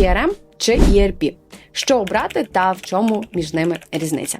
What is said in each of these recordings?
CRM чи ERP. Що обрати та в чому між ними різниця?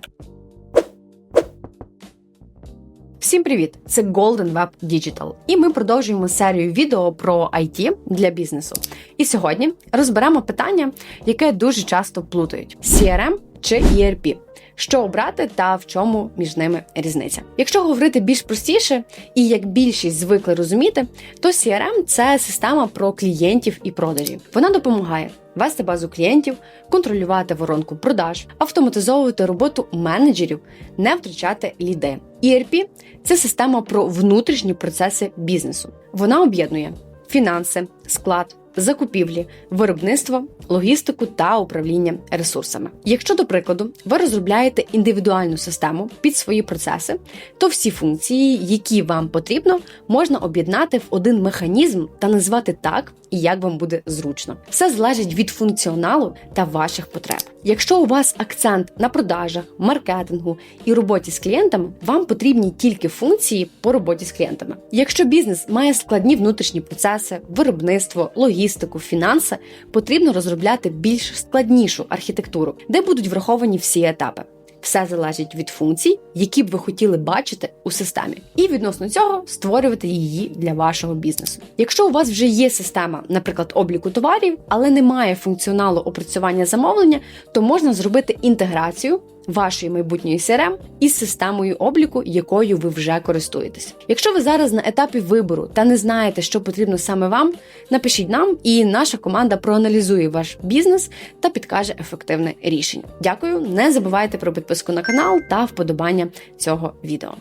Всім привіт! Це Golden Web Digital. І ми продовжуємо серію відео про IT для бізнесу. І сьогодні розберемо питання, яке дуже часто плутають: CRM чи ERP. Що обрати та в чому між ними різниця? Якщо говорити більш простіше, і як більшість звикли розуміти, то CRM – це система про клієнтів і продажі. Вона допомагає вести базу клієнтів, контролювати воронку продаж, автоматизовувати роботу менеджерів, не втрачати ліди. ERP – це система про внутрішні процеси бізнесу. Вона об'єднує фінанси, склад, закупівлі, виробництво, логістику та управління ресурсами. Якщо, до прикладу, ви розробляєте індивідуальну систему під свої процеси, то всі функції, які вам потрібно, можна об'єднати в один механізм та назвати так, як вам буде зручно. Все залежить від функціоналу та ваших потреб. Якщо у вас акцент на продажах, маркетингу і роботі з клієнтами, вам потрібні тільки функції по роботі з клієнтами. Якщо бізнес має складні внутрішні процеси, виробництво, логістику, фінанси, потрібно розробляти більш складнішу архітектуру, де будуть враховані всі етапи. Все залежить від функцій, які б ви хотіли бачити у системі, і відносно цього створювати її для вашого бізнесу. Якщо у вас вже є система, наприклад, обліку товарів, але немає функціоналу опрацювання замовлення, то можна зробити інтеграцію вашої майбутньої CRM із системою обліку, якою ви вже користуєтесь. Якщо ви зараз на етапі вибору та не знаєте, що потрібно саме вам, напишіть нам, і наша команда проаналізує ваш бізнес та підкаже ефективне рішення. Дякую, не забувайте про підписку на канал та вподобання цього відео.